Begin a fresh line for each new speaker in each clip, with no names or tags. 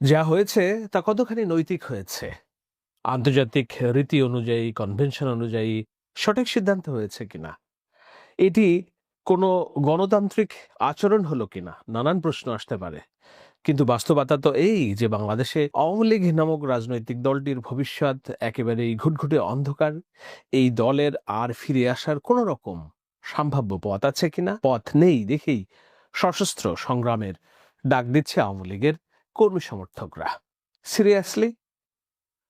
যা হয়েছে তা কতখানি নৈতিক হয়েছে? আন্তর্জাতিক রীতি অনুযায়ী কনভেনশন অনুযায়ী সঠিক সিদ্ধান্ত হয়েছে কিনা? এটি কোনো গণতান্ত্রিক আচরণ হলো কিনা? নানান প্রশ্ন আসতে পারে। কিন্তু বাস্তবতা তো এই যে বাংলাদেশে আওয়ামী লীগ নামক রাজনৈতিক দলটির ভবিষ্যৎ একেবারেই ঘুটঘুটে অন্ধকার, এই দলের আর ফিরে আসার কোনো রকম সম্ভাব্য পথ আছে কিনা? পথ নেই দেখেই সশস্ত্র সংগ্রামের ডাক দিচ্ছে আওয়ামী লীগের কর্মী সমর্থকরা। সিরিয়াসলি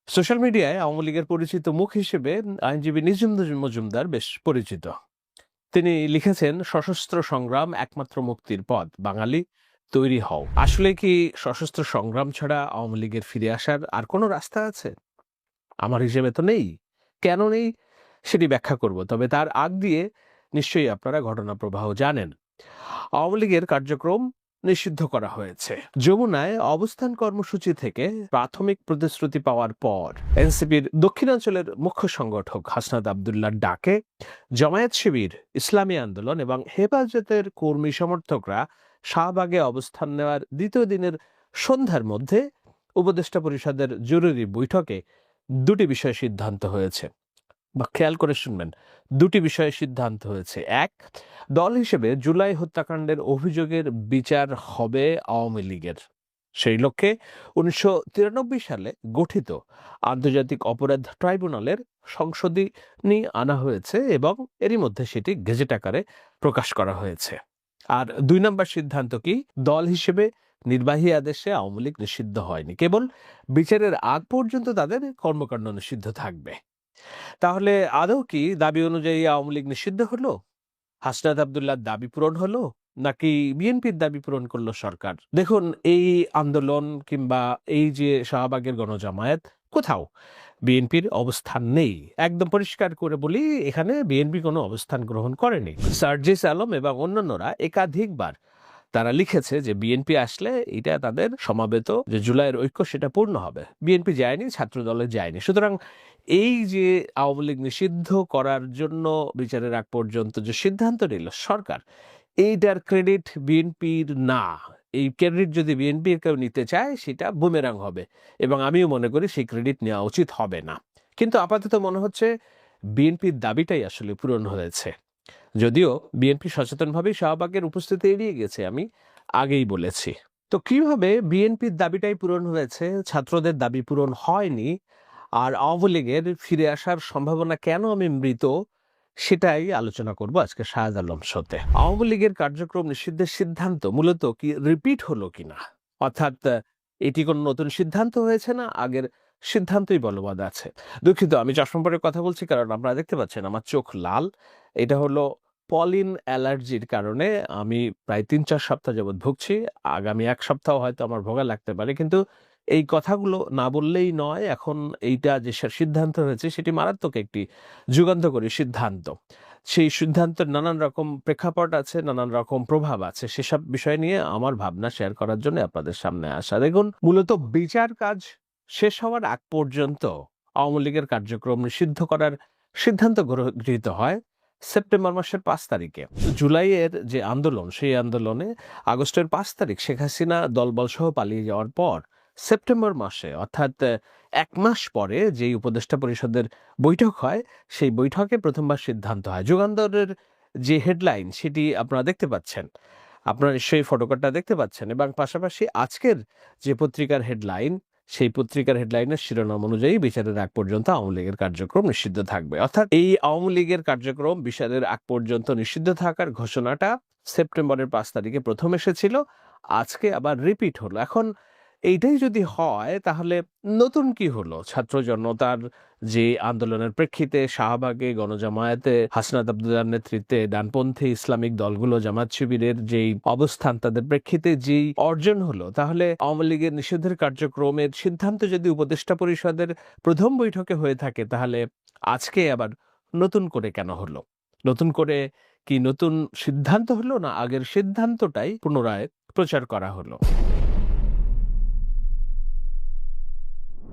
সোশ্যাল মিডিয়ায় আওয়ামী লীগের পরিচিত মুখ হিসেবে আইনজীবী নিজুম মজুমদার বেশ পরিচিত। তিনি লিখেছেন, সশস্ত্র সংগ্রাম একমাত্র মুক্তির পথ, বাঙালি তৈরি হও। আসলে কি সশস্ত্র সংগ্রাম ছাড়া আওয়ামী লীগের ফিরে আসার আর কোনো রাস্তা আছে? আমার হিসেবে তো নেই। কেন নেই? সেটি ব্যাখ্যা করব, তবে তার আগ দিয়ে নিশ্চয়ই আপনারা ঘটনা প্রবাহ জানেন। আওয়ামী লীগের কার্যক্রম নিষিদ্ধ করা হয়েছে। যমুনায় অবস্থান কর্মসূচি থেকে প্রাথমিক প্রতিশ্রুতি পাওয়ার পর এনসিপির দক্ষিণাঞ্চলের মুখ্য সংগঠক হাসনাত আবদুল্লার ডাকে জামায়াত শিবির, ইসলামী আন্দোলন এবং হেফাজতের কর্মী সমর্থকরা শাহবাগে অবস্থান নেওয়ার দ্বিতীয় দিনের সন্ধ্যার মধ্যে উপদেষ্টা পরিষদের জরুরি বৈঠকে দুটি বিষয়ে সিদ্ধান্ত হয়েছে। বা খেয়াল করে শুনবেন। দুটি বিষয়ে সিদ্ধান্ত হয়েছে। এক, দল হিসেবে জুলাই হত্যাকাণ্ডের অভিযোগের বিচার হবে আওয়ামী লীগের। সেই লক্ষ্যে উনিশশো তিরানব্বই সালে গঠিত আন্তর্জাতিক অপরাধ ট্রাইব্যুনালের সংশোধনী আনা হয়েছে এবং এরই মধ্যে সেটি গেজেট আকারে প্রকাশ করা হয়েছে। আর দুই নম্বর সিদ্ধান্ত কি? দল হিসেবে নির্বাহী আদেশে আওয়ামী লীগ নিষিদ্ধ হয়নি। কেবল বিচারের আগ পর্যন্ত তাদের কর্মকাণ্ড নিষিদ্ধ থাকবে। তাহলে আদৌ কি দাবি অনুযায়ী আওয়ামী লীগ নিষিদ্ধ হলো? হাসনাত আবদুল্লাহ দাবি পূরণ হলো? নাকি বিএনপির দাবি পূরণ করল সরকার? দেখুন, এই আন্দোলন কিংবা এই যে শাহবাগের গণজামায়াত, কোথাও বিএনপির অবস্থান নেই। একদম পরিষ্কার করে বলি, এখানে বিএনপি কোনো অবস্থান গ্রহণ করেনি। সার্জিস আলম এবং অন্যান্যরা একাধিকবার তারা লিখেছে যে বিএনপি আসলে এটা তাদের সমাবেত, যে জুলাইয়ের ঐক্য সেটা পূর্ণ হবে। বিএনপি যায়নি ছাত্র দলে যায়নি। সুতরাং এই যে আওয়ামী লীগ নিষিদ্ধ করার জন্য বিচারের আগ পর্যন্ত যে সিদ্ধান্ত নিল সরকার, এইটার ক্রেডিট বিএনপির না। এই ক্রেডিট যদি বিএনপির কেউ নিতে চায়, সেটা বুমেরাং হবে এবং আমিও মনে করি সেই ক্রেডিট নেওয়া উচিত হবে না। কিন্তু আপাতত মনে হচ্ছে বিএনপির দাবিটাই আসলে পূরণ হয়েছে। যদিও বিএনপি সচেতনভাবেই শাহবাগের উপস্থিতি এড়িয়ে গেছে, আমি আগেই বলেছি। তো কীভাবে বিএনপির দাবিটাই পূরণ হয়েছে? ছাত্রদের দাবি পূরণ হয়নি। আর আওয়ামী লীগের ফিরে আসার সম্ভাবনা কেন আমি মৃত, সেটাই আলোচনা করব আজকে শাহাদ আলম শোতে। আওয়ামী লীগের কার্যক্রম নিষিদ্ধের সিদ্ধান্ত মূলত কি রিপিট হলো কিনা? অর্থাৎ, এটি কোনো নতুন সিদ্ধান্ত হয়েছে না? আগের সিদ্ধান্তই বলবৎ আছে। দুঃখিত, আমি চশমা পরে কথা বলছি কারণ আপনারা দেখতে পাচ্ছেন আমার চোখ লাল। এটা হলো পলিন অ্যালার্জির কারণে আমি প্রায় তিন চার সপ্তাহ যাবৎ ভুগছি। আগামী এক সপ্তাহ হয়তো আমার ভোগা লাগতে পারে, কিন্তু এই কথাগুলো না বললেই নয়, এখন এইটা যে সিদ্ধান্ত হয়েছে সেটি মারাত্মক একটি যুগান্তকারী সিদ্ধান্ত। সেই সিদ্ধান্তের নানান রকম প্রেক্ষাপট আছে, নানান রকম প্রভাব আছে। সেসব বিষয় নিয়ে আমার ভাবনা শেয়ার করার জন্য আপনাদের সামনে আসা। দেখুন, মূলত বিচার কাজ শেষ হওয়ার আগ পর্যন্ত আওয়ামী লীগের কার্যক্রম নিষিদ্ধ করার সিদ্ধান্ত গৃহীত হয় সেপ্টেম্বর মাসের পাঁচ তারিখে। জুলাইয়ের যে আন্দোলন, সেই আন্দোলনে আগস্টের পাঁচ তারিখ শেখ হাসিনা দলবল সহ পালিয়ে যাওয়ার পর সেপ্টেম্বর মাসে, অর্থাৎ এক মাস পরে যেই উপদেষ্টা পরিষদের বৈঠক হয়, সেই বৈঠকে প্রথমবার সিদ্ধান্ত হয়। যুগান্তরের যে হেডলাইন, সেটি আপনারা দেখতে পাচ্ছেন। আপনারা নিশ্চয়ই ফটোকারটা দেখতে পাচ্ছেন এবং পাশাপাশি আজকের যে পত্রিকার হেডলাইন, সেই পত্রিকার হেডলাইনের শিরোনাম অনুযায়ী বিচারের আগ পর্যন্ত আওয়ামী লীগের কার্যক্রম নিষিদ্ধ থাকবে। অর্থাৎ, এই আওয়ামী লীগের কার্যক্রম বিচারের আগ পর্যন্ত নিষিদ্ধ থাকার ঘোষণাটা সেপ্টেম্বরের পাঁচ তারিখে প্রথম এসেছিল। আজকে আবার রিপিট হলো। এখন এইটাই যদি হয়, তাহলে নতুন কি হলো? ছাত্র জনতার যে আন্দোলনের প্রেক্ষিতে শাহবাগে গণজামায়াতে হাসনাত আবদুল্লার নেতৃত্বে ডানপন্থী ইসলামিক দলগুলো জামাত শিবিরের যেই অবস্থান, তাদের প্রেক্ষিতে যেই অর্জন হলো, তাহলে আওয়ামী লীগের নিষেধের কার্যক্রমের সিদ্ধান্ত যদি উপদেষ্টা পরিষদের প্রথম বৈঠকে হয়ে থাকে, তাহলে আজকে আবার নতুন করে কেন হলো? নতুন করে কি নতুন সিদ্ধান্ত হলো না আগের সিদ্ধান্তটাই পুনরায় প্রচার করা হলো?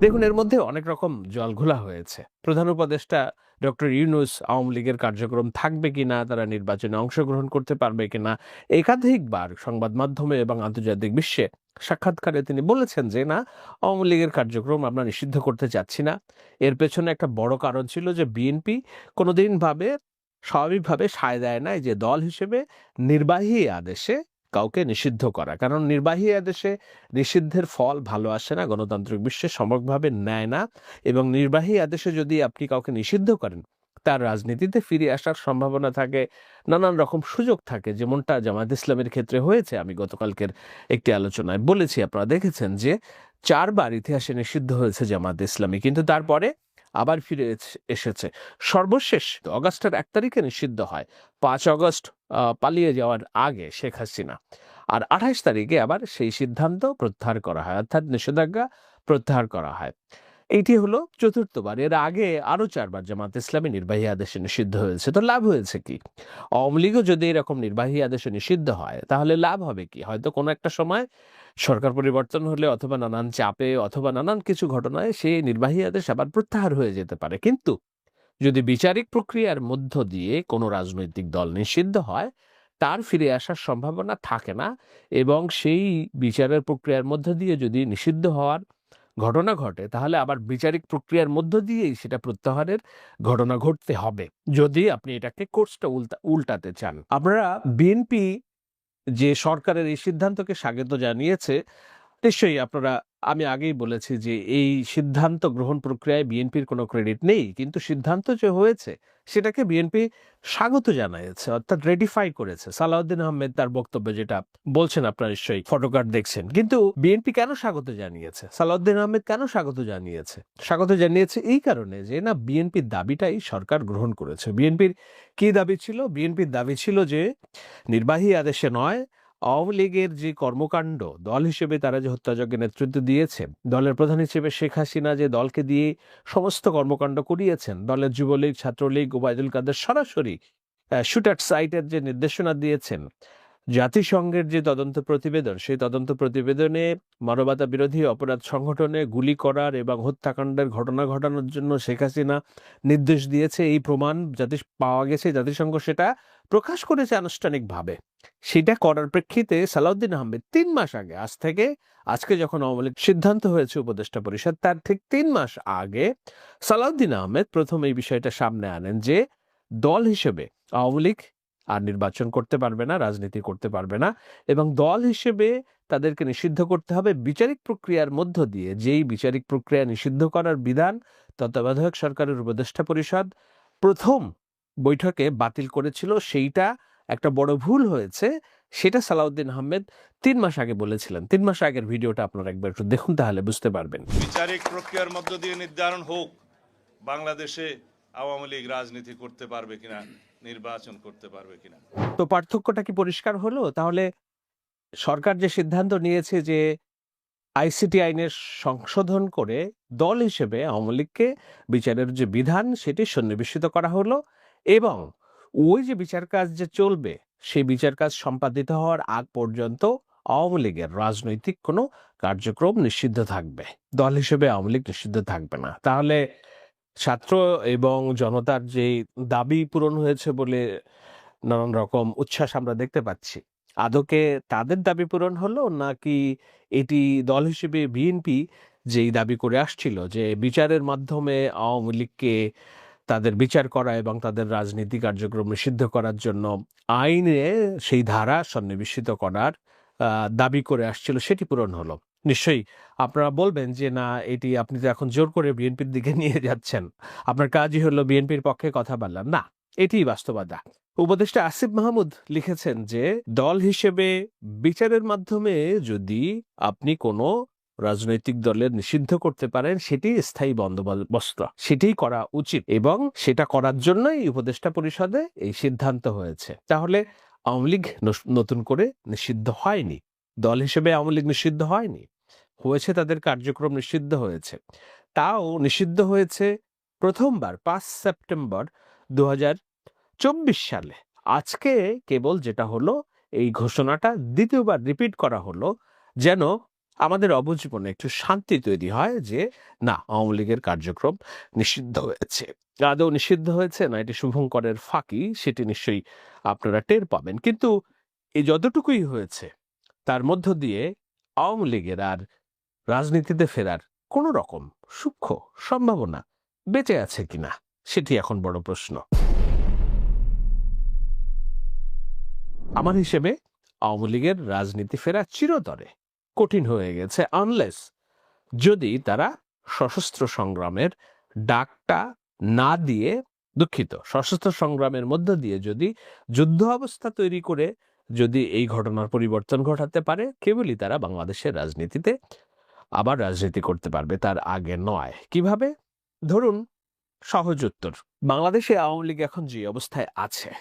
দেখুন, এর মধ্যে অনেক রকম জলঘোলা হয়েছে। প্রধান উপদেষ্টা ডক্টর ইউনুস আওয়ামী লীগের কার্যক্রম থাকবে কিনা তারা নির্বাচনে অংশগ্রহণ করতে পারবে কিনা একাধিকবার সংবাদ মাধ্যমে এবং আন্তর্জাতিক বিশ্বে সাক্ষাৎকারে তিনি বলেছেন যে, না, আওয়ামী লীগের কার্যক্রম আমরা নিষিদ্ধ করতে চাচ্ছি না। এর পেছনে একটা বড় কারণ ছিল যে, বিএনপি কোনোদিনভাবে স্বাভাবিকভাবে সায় দেয় নাই যে, দল হিসেবে নির্বাহী আদেশে কাউকে নিষিদ্ধ করা। কারণ নির্বাহী আদেশে নিষিদ্ধের ফল ভালো আসে না, গণতান্ত্রিক বিশ্বে সমগ্রভাবে নেয় না এবং নির্বাহী আদেশে যদি আপনি কাউকে নিষিদ্ধ করেন, তার রাজনীতিতে ফিরে আসার সম্ভাবনা থাকে, নানান রকম সুযোগ থাকে। যেমনটা জামায়াত ইসলামের ক্ষেত্রে হয়েছে, আমি গতকালকের একটি আলোচনায় বলেছি, আপনারা দেখেছেন যে চারবার ইতিহাসে নিষিদ্ধ হয়েছে জামায়াত ইসলামী। কিন্তু তারপরে আবার ফিরে এসেছে। সর্বশেষ অগাস্টের এক তারিখে নিষিদ্ধ হয়। পাঁচ অগস্ট পালিয়ে যাওয়ার আগে শেখ হাসিনা। আর আঠাশ তারিখে আবার সেই সিদ্ধান্ত প্রত্যাহার করা হয়। অর্থাৎ নিষেধাজ্ঞা প্রত্যাহার করা হয়। এইটি হলো চতুর্থবার। এর আগে আরও চারবার জামাত ইসলামী নির্বাহী আদেশে নিষিদ্ধ হয়েছে। তো লাভ হয়েছে কি? আওয়ামী লীগও যদি এরকম নির্বাহী আদেশে নিষিদ্ধ হয়, তাহলে লাভ হবে কি? হয়তো কোনো একটা সময় সরকার পরিবর্তন হলে অথবা নানান চাপে অথবা নানান কিছু ঘটনায় সেই নির্বাহী আদেশ আবার প্রত্যাহার হয়ে যেতে পারে। কিন্তু যদি বিচারিক প্রক্রিয়ার মধ্য দিয়ে কোনো রাজনৈতিক দল নিষিদ্ধ হয়, তার ফিরে আসার সম্ভাবনা থাকে না এবং সেই বিচারের প্রক্রিয়ার মধ্য দিয়ে যদি নিষিদ্ধ হওয়ার ঘটনা ঘটে, তাহলে আবার বিচারিক প্রক্রিয়ার মধ্য দিয়েই সেটা প্রত্যাহারের ঘটনা ঘটতে হবে। যদি আপনি এটাকে কোর্সটা উল্টা, উল্টাতে চান। আপনারা বিএনপি যে সরকারের এই সিদ্ধান্তকে স্বাগত জানিয়েছে নিশ্চয়ই আপনারা আমি আগেই বলেছি যে এই সিদ্ধান্ত গ্রহণ প্রক্রিয়ায় বিএনপির কোনো ক্রেডিট নেই, কিন্তু সিদ্ধান্ত যে হয়েছে সেটাকে বিএনপি স্বাগত জানিয়েছে অর্থাৎ রেডিফাই করেছে। সালাউদ্দিন আহমেদ তার বক্তব্য যেটা বলছেন আপনারা নিশ্চয়ই ফটোকার্ড দেখছেন, কিন্তু বিএনপি কেন স্বাগত জানিয়েছে? সালাউদ্দিন আহমেদ কেন স্বাগত জানিয়েছে? স্বাগত জানিয়েছে এই কারণে যে না, বিএনপির দাবিটাই সরকার গ্রহণ করেছে। বিএনপির কি দাবি ছিল? বিএনপির দাবি ছিল যে নির্বাহী আদেশে নয় আওয়ামী লীগের যে কর্মকাণ্ড, দল হিসেবে তারা যে হত্যাযজ্ঞের নেতৃত্ব দিয়েছে, দলের প্রধান হিসেবে শেখ হাসিনা যে দলকে দিয়ে সমস্ত কর্মকাণ্ড করিয়েছেন, দলের যুবলীগ, ছাত্রলীগ, ওবায়দুল কাদের সরাসরি শুটার সাইটের যে নির্দেশনা দিয়েছেন, জাতিসংঘের যে তদন্ত প্রতিবেদন, সেই তদন্ত প্রতিবেদনে মানবতা বিরোধী অপরাধ সংগঠনে গুলি করার এবং হত্যাকাণ্ডের ঘটনা ঘটানোর জন্য শেখ হাসিনা নির্দেশ দিয়েছে। এই প্রমাণ জাতি পাওয়া গেছে জাতিসংঘ সেটা প্রকাশ করেছে আনুষ্ঠানিকভাবে। সেটা করার প্রেক্ষিতে সালাউদ্দিন আহমেদ তিন মাস আগে, আজ থেকে আজকে যখন আওয়ামী লীগ সিদ্ধান্ত হয়েছে উপদেষ্টা পরিষদ, তার ঠিক তিন মাস আগে সালাউদ্দিন আহমেদ প্রথম এই বিষয়টা সামনে আনেন যে, দল হিসেবে আওয়ামী লীগ আর নির্বাচন করতে পারবে না, রাজনীতি করতে পারবে না এবং দল হিসেবে তাদেরকে নিষিদ্ধ করতে হবে বিচারিক প্রক্রিয়ার মধ্য দিয়ে। যেই বিচারিক প্রক্রিয়া নিষিদ্ধ করার বিধান তত্ত্বাবধায়ক সরকারের উপদেষ্টা পরিষদ প্রথম বৈঠকে বাতিল করেছিল সেইটা একটা বড় ভুল হয়েছে সেটা সালাউদ্দিন আহমেদ তিন মাস আগে বলেছিলেন। তিন মাস আগের ভিডিওটা আপনারা একবার একটু দেখুন তাহলে বুঝতে পারবেন।
বিচারিক প্রক্রিয়ার মধ্য দিয়ে নির্ধারণ হোক বাংলাদেশে আওয়ামী লীগ রাজনীতি করতে পারবে কিনা নির্বাচন করতে পারবে কিনা।
তো পার্থক্যটা কি পরিষ্কার হলো? তাহলে সরকার যে সিদ্ধান্ত নিয়েছে যে আইসিটি আইনের সংশোধন করে দল হিসেবে আওয়ামী লীগকে বিচারের যে বিধান সেটি সন্নিবেশিত করা হলো। এবং ওই যে বিচার কাজ যে চলবে, সেই বিচার কাজ সম্পাদিত হওয়ার আগ পর্যন্ত আওয়ামী লীগের রাজনৈতিক কোনো কার্যক্রম নিষিদ্ধ থাকবে। দল হিসেবে আওয়ামী লীগ নিষিদ্ধ থাকবে না। তাহলে ছাত্র এবং জনতার যে দাবি পূরণ হয়েছে বলে নানান রকম উচ্ছ্বাস আমরা দেখতে পাচ্ছি। আদকে তাদের দাবি পূরণ হলো নাকি এটি দল হিসেবে বিএনপি যেই দাবি করে আসছিল যে বিচারের মাধ্যমে আওয়ামী লীগকে তাদের বিচার করা এবং তাদের রাজনীতি কার্যক্রম নিষিদ্ধ করার জন্য আইনে সেই ধারা সন্নিবেশিত করার দাবি করে আসছিল, সেটি পূরণ হলো। নিশ্চয়ই আপনারা বলবেন যে, না, এটি আপনি তো এখন জোর করে বিএনপির দিকে নিয়ে যাচ্ছেন। আপনার কাজই হলো বিএনপির পক্ষে কথা বললাম না এটি বাস্তবতা। উপদেষ্টা আসিফ মাহমুদ লিখেছেন যে, দল হিসেবে বিচারের মাধ্যমে যদি আপনি কোনো রাজনৈতিক দলের নিষিদ্ধ করতে পারেন, সেটি স্থায়ী বন্দোবস্ত সেটি করা উচিত এবং সেটা করার জন্যই উপদেষ্টা পরিষদে এই সিদ্ধান্ত হয়েছে। তাহলে আওয়ামী লীগ নতুন করে নিষিদ্ধ হয়নি? দল হিসেবে আওয়ামী লীগ নিষিদ্ধ হয়নি? হয়েছে তাদের কার্যক্রম নিষিদ্ধ হয়েছে। তাও নিষিদ্ধ হয়েছে প্রথমবার, পাঁচ সেপ্টেম্বর দু সালে। আজকে কেবল যেটা হলো, এই ঘোষণাটা দ্বিতীয়বার রিপিট করা হলো, যেন আমাদের অবজীবনে একটু শান্তি তৈরি হয় যে, না, আওয়ামী লীগের কার্যক্রম নিষিদ্ধ হয়েছে। আদৌ নিষিদ্ধ হয়েছে না এটি শুভঙ্করের ফাঁকি, সেটি নিশ্চয়ই আপনারা টের পাবেন। কিন্তু এই যতটুকুই হয়েছে, তার মধ্য দিয়ে আওয়ামী লীগের আর রাজনীতিতে ফেরার কোনো রকম সূক্ষ্ম সম্ভাবনা বেঁচে আছে কিনা, সেটি এখন বড় প্রশ্ন। আমার হিসেবে আওয়ামী লীগের রাজনীতি ফেরা চিরতরে কঠিন হয়ে গেছে আনলেস যদি তারা সশস্ত্র সংগ্রামের ডাকটা না দিয়ে দুঃখিত, সশস্ত্র সংগ্রামের মধ্য দিয়ে যদি যুদ্ধ অবস্থা তৈরি করে যদি এই ঘটনার পরিবর্তন ঘটাতে পারে, কেবলই তারা বাংলাদেশের রাজনীতিতে আবার রাজনীতি করতে পারবে তার আগে নয়। কীভাবে? ধরুন, সহজ উত্তর, বাংলাদেশে আওয়ামী লীগ এখন যে অবস্থায় আছে,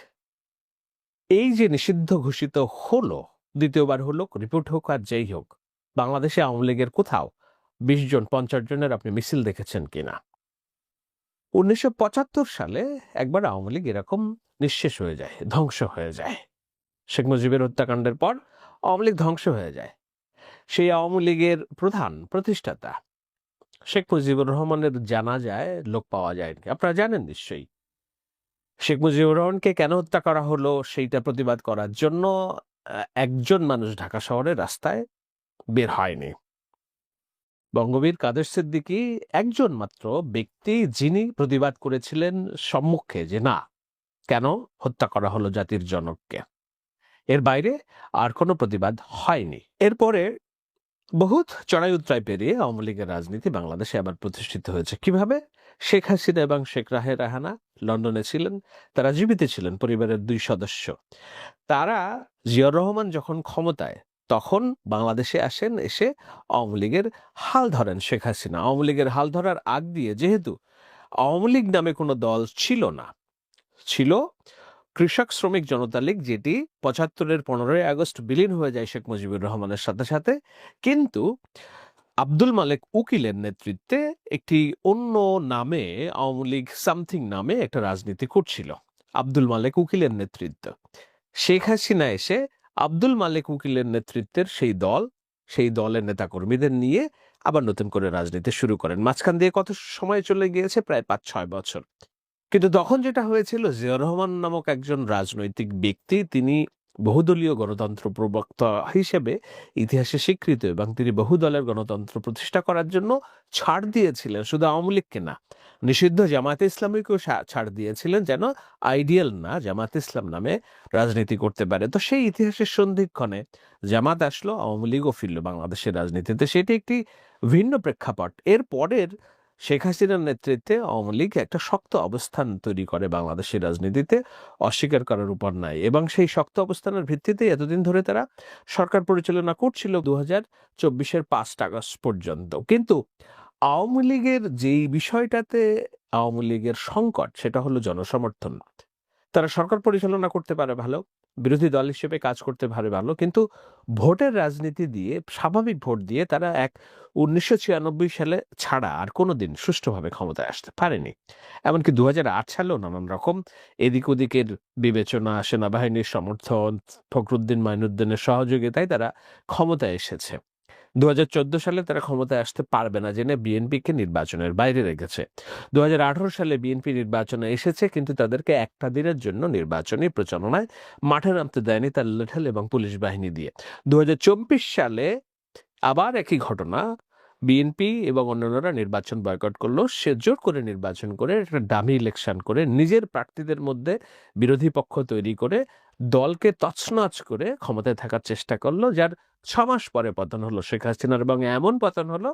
এই যে নিষিদ্ধ ঘোষিত হলো, দ্বিতীয়বার হলো, রিপোর্ট হোক আর যেই হোক বাংলাদেশে আওয়ামী লীগের কোথাও বিশ জন, পঞ্চাশ জনের আপনি মিছিল দেখেছেন কিনা? উনিশশো পঁচাত্তর সালে একবার আওয়ামী লীগ এরকম নিঃশেষ হয়ে যায়, ধ্বংস হয়ে যায়। শেখ মুজিবের হত্যাকাণ্ডের পর আওয়ামী লীগ ধ্বংস হয়ে যায়। সেই আওয়ামী লীগের প্রধান প্রতিষ্ঠাতা শেখ মুজিবুর রহমানের জানা যায় লোক পাওয়া যায়নি। আপনারা জানেন নিশ্চয়ই। শেখ মুজিবুর রহমানকে কেন হত্যা করা হলো, সেইটা প্রতিবাদ করার জন্য একজন মানুষ ঢাকা শহরের রাস্তায় বের হয়নি। বঙ্গবীর কাদের সিদ্দিকী একজন মাত্র ব্যক্তি যিনি প্রতিবাদ করেছিলেন সম্মুখে যে না, কেন হত্যা করা হলো জাতির জনককে। এর বাইরে আর কোনো প্রতিবাদ হয়নি। এরপরে বহুত চড়াই উত্তরাই পেরিয়ে আওয়ামী লীগের রাজনীতি বাংলাদেশে আবার প্রতিষ্ঠিত হয়েছে। কীভাবে? শেখ হাসিনা এবং শেখ রাহে রাহানা লন্ডনে ছিলেন, তারা জীবিত ছিলেন পরিবারের দুই সদস্য। তারা জিয়াউর রহমান যখন ক্ষমতায় তখন বাংলাদেশে আসেন, এসে আওয়ামী লীগের হাল ধরেন শেখ হাসিনা। আওয়ামী লীগের হাল ধরার আগ দিয়ে যেহেতু আওয়ামী লীগ নামে কোনো দল ছিল না, ছিল কৃষক শ্রমিক জনতা লীগ, যেটি পঁচাত্তরের পনেরোই আগস্ট বিলীন হয়ে যায় শেখ মুজিবুর রহমানের সাথে সাথে, কিন্তু আব্দুল মালেক উকিলের নেতৃত্বে একটি অন্য নামে, আওয়ামী লীগ সামথিং নামে একটা রাজনীতি করছিল, আব্দুল মালেক উকিলের নেতৃত্ব। শেখ হাসিনা এসে আব্দুল মালিক উকিলের নেতৃত্বের সেই দল, সেই দলের নেতাকর্মীদের নিয়ে আবার নতুন করে রাজনীতি শুরু করেন। মাঝখান দিয়ে কত সময় চলে গিয়েছে? প্রায় পাঁচ ছয় বছর। কিন্তু তখন যেটা হয়েছিল জিয়া রহমান নামক একজন রাজনৈতিক ব্যক্তি, তিনি বহুদলীয় গণতন্ত্র প্রবক্তা হিসেবে ইতিহাসে স্বীকৃত এবং তিনি বহুদলের গণতন্ত্র প্রতিষ্ঠা করার জন্য ছাড় দিয়েছিলেন, শুধু আওয়ামী লীগকে না, নিষিদ্ধ জামায়াতে ইসলামীকেও ছাড় দিয়েছিলেন যেন আইডিয়াল না জামাত ইসলাম নামে রাজনীতি করতে পারে। তো সেই ইতিহাসের সন্ধিক্ষণে জামাত আসলো, আওয়ামী লীগও ফিরল বাংলাদেশের রাজনীতিতে। সেটি একটি ভিন্ন প্রেক্ষাপট। এর পরের শেখ হাসিনার নেতৃত্বে আওয়ামী লীগ একটা শক্ত অবস্থান তৈরি করে বাংলাদেশের রাজনীতিতে, অস্বীকার করার উপর নাই। এবং সেই শক্ত অবস্থানের ভিত্তিতে এতদিন ধরে তারা সরকার পরিচালনা করছিল দু হাজার চব্বিশের পাঁচ আগস্ট পর্যন্ত। কিন্তু আওয়ামী লীগের যেই বিষয়টাতে আওয়ামী লীগের সংকট, সেটা হলো জনসমর্থন। তারা সরকার পরিচালনা করতে পারে ভালো বিরোধী দল হিসেবে কাজ করতে ভালো ভালো। কিন্তু ভোটের রাজনীতি দিয়ে, স্বাভাবিক ভোট দিয়ে তারা এক উনিশশো সালে ছাড়া আর কোনো দিন সুষ্ঠুভাবে ক্ষমতায় আসতে পারেনি। এমনকি দু হাজার আট সালেও নানান রকম এদিক ওদিকের বিবেচনা, সেনাবাহিনীর সমর্থন, ফখরুদ্দিন, মাইনুদ্দিনের সহযোগিতায় তারা ক্ষমতায় এসেছে। দু হাজার চোদ্দ সালে তারা ক্ষমতায় আসতে পারবে না জেনে বিএনপিকে নির্বাচনের বাইরে রেখেছে। দু হাজার আঠারো সালে বিএনপি নির্বাচনে এসেছে, কিন্তু তাদেরকে একটা দিনের জন্য নির্বাচনী প্রচারণায় মাঠে নামতে দেয়নি তার লেঠাল এবং পুলিশ বাহিনী দিয়ে। দু হাজার চব্বিশ সালে আবার একই ঘটনা, বিএনপি এবং অন্যান্যরা নির্বাচন বয়কট করল সে জোর করে নির্বাচন করে একটা ডামি ইলেকশন করে নিজের প্রার্থীদের মধ্যে বিরোধী পক্ষ তৈরি করে দলকে তছনছ করে ক্ষমতায় থাকার চেষ্টা করল, যার ছ মাস পরে পতন হলো শেখ হাসিনার এবং এমন পতন হলো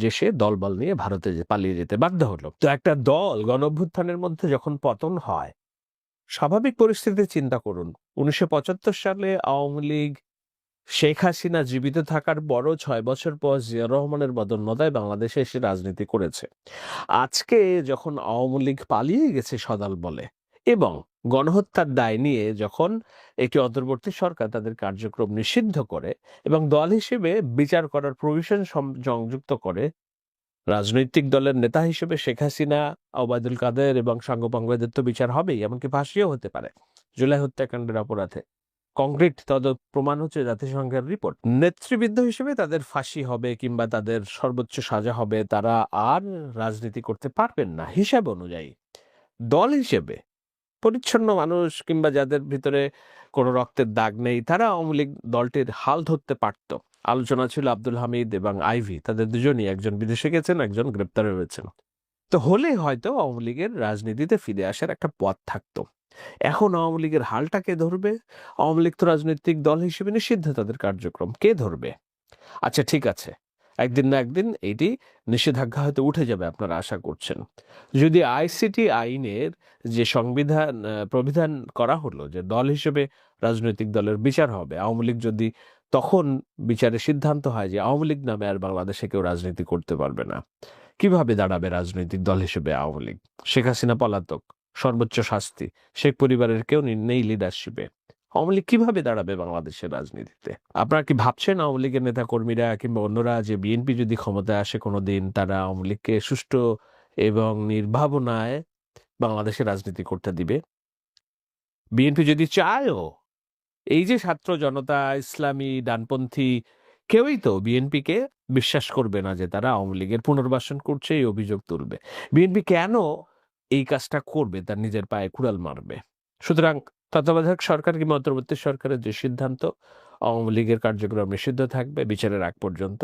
যে সে দলবল নিয়ে ভারতে পালিয়ে যেতে বাধ্য হলো। তো একটা দল গণভ্যুত্থানের মধ্যে যখন পতন হয়, স্বাভাবিক পরিস্থিতি চিন্তা করুন, উনিশশো পঁচাত্তর সালে আওয়ামী লীগ শেখ হাসিনা জীবিত থাকার বড় ছয় বছর পর জিয়া রহমানের বদন্যতায় বাংলাদেশে এসে রাজনীতি করেছে। আজকে যখন আওয়ামী লীগ পালিয়ে গেছে সদাল বলে এবং গণহত্যার দায় নিয়ে যখন একটি অন্তর্বর্তী সরকার তাদের কার্যক্রম নিষিদ্ধ করে এবং দল হিসেবে বিচার করার প্রভিশন সংযুক্ত করে, রাজনৈতিক দলের নেতা হিসেবে শেখ হাসিনা, ওবায়দুল কাদের এবং সাঙ্গপাঙ্গদের তো বিচার হবেই, এমনকি ফাঁসিও হতে পারে, জুলাই হত্যাকাণ্ডের অপরাধে। কংক্রিট তদ প্রমাণ হচ্ছে জাতিসংঘের রিপোর্ট নেতৃবৃন্দ হিসেবে তাদের ফাঁসি হবে কিংবা তাদের সর্বোচ্চ সাজা হবে, তারা আর রাজনীতি করতে পারবেন না। হিসাব অনুযায়ী, দল হিসেবে পরিচ্ছন্ন মানুষ কিংবা যাদের ভিতরে কোনো রক্তের দাগ নেই, তারা আওয়ামী লীগ দলটির হাল ধরতে পারত। আলোচনা ছিল আব্দুল হামিদ এবং আইভি, তাদের দুজনই একজন বিদেশে গেছেন, একজন গ্রেপ্তার হয়েছেন তো হলে হয়তো আওয়ামী লীগের রাজনীতিতে ফিরে আসার একটা পথ থাকতো। এখন আওয়ামী লীগের হালটা কে ধরবে? আওয়ামী লীগ তো রাজনৈতিক দল হিসেবে নিষিদ্ধ তাদের কার্যক্রম। কে ধরবে? আচ্ছা ঠিক আছে। একদিন না একদিন এটি নিষেধাজ্ঞা হয়তো উঠে যাবে আপনারা আশা করছেন। যদি আইসিটি আইনের যে সংবিধান প্রবিধান করা হলো যে দল হিসেবে রাজনৈতিক দলের বিচার হবে, আওয়ামী লীগ যদি তখন বিচারের সিদ্ধান্ত হয় যে আওয়ামী লীগ নামে আর বাংলাদেশে কেউ রাজনীতি করতে পারবে না, কীভাবে দাঁড়াবে রাজনৈতিক দল হিসেবে আওয়ামী লীগ? শেখ হাসিনা পলাতক, সর্বোচ্চ শাস্তি, শেখ পরিবারের কেউ নেই লিডারশিপে আওয়ামী লীগ কীভাবে দাঁড়াবে বাংলাদেশের রাজনীতিতে? আপনারা কি ভাবছেন আওয়ামী লীগের নেতা কর্মীরা কিংবা অন্যরা যে বিএনপি যদি ক্ষমতায় আসে কোনোদিন, তারা আওয়ামী লীগকে সুষ্ঠু এবং নির্ভাবনায় বাংলাদেশের রাজনীতি করতে দিবে? বিএনপি যদি চায়ও, এই যে ছাত্র জনতা, ইসলামী, ডানপন্থী, কেউই তো বিএনপিকে বিশ্বাস করবে না যে তারা আওয়ামী লীগের পুনর্বাসন করছে, এই অভিযোগ তুলবে। বিএনপি কেন এই কাজটা করবে? তার নিজের পায়ে কুড়াল মারবে। সুতরাং তত্ত্বাবধায়ক সরকার কিংবা অন্তর্বর্তী সরকারের যে সিদ্ধান্ত, আওয়ামী লীগের কার্যক্রম নিষিদ্ধ থাকবে, বিচারের আগ পর্যন্ত।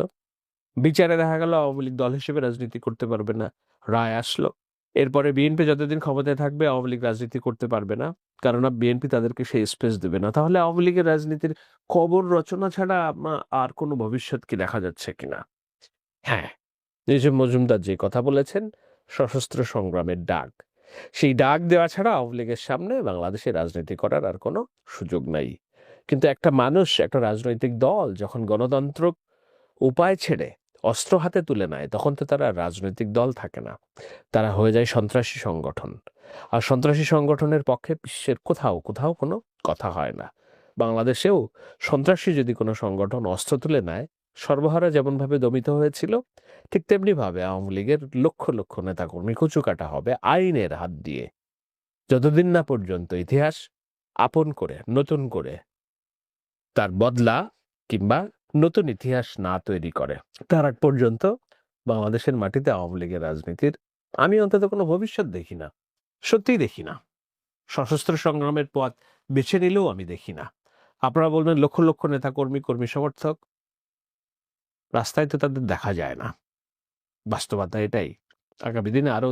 বিচারে দেখা গেল আওয়ামী লীগ দল হিসেবে রাজনীতি করতে পারবে না, রায় আসলো। এরপরে বিএনপি যতদিন ক্ষমতায় থাকবে, আওয়ামী লীগ রাজনীতি করতে পারবে না কারণ বিএনপি তাদেরকে সেই স্পেস দেবে না। তাহলে আওয়ামী লীগের রাজনীতির কবর রচনা ছাড়া আর কোনো ভবিষ্যৎ কি দেখা যাচ্ছে কিনা? হ্যাঁ নিজম মজুমদার যে কথা বলেছেন, সশস্ত্র সংগ্রামের ডাক। সেই ডাক দেওয়া ছাড়া আওয়ামী লীগের সামনে বাংলাদেশে রাজনীতি করার আর কোনো সুযোগ নাই। কিন্তু একটা মানুষ, একটা রাজনৈতিক দল যখন গণতন্ত্র উপায় ছেড়ে অস্ত্র হাতে তুলে নেয়, তখন তো তারা রাজনৈতিক দল থাকে না। তারা হয়ে যায় সন্ত্রাসী সংগঠন। আর সন্ত্রাসী সংগঠনের পক্ষে বিশ্বের কোথাও কোথাও কোনো কথা হয় না। বাংলাদেশেও সন্ত্রাসী যদি কোনো সংগঠন অস্ত্র তুলে নেয় সর্বহারা যেমনভাবে দমিত হয়েছিল ঠিক তেমনি ভাবে আওয়ামী লীগের লক্ষ লক্ষ নেতাকর্মী কুচু কাটা হবে আইনের হাত দিয়ে। যতদিন না পর্যন্ত ইতিহাস আপন করে, নতুন করে তার বদলা কিংবা নতুন ইতিহাস না তৈরি করে, তার আগ পর্যন্ত বাংলাদেশের মাটিতে আওয়ামী লীগের রাজনীতির আমি অন্তত কোনো ভবিষ্যৎ দেখি না, সত্যিই দেখি না। সশস্ত্র সংগ্রামের পথ বেছে নিলেও আমি দেখি না। আপনারা বলবেন লক্ষ লক্ষ নেতা কর্মী কর্মী সমর্থক, রাস্তায় তো তাদের দেখা যায় না। বাস্তবতা এটাই। আগামী দিনে আরও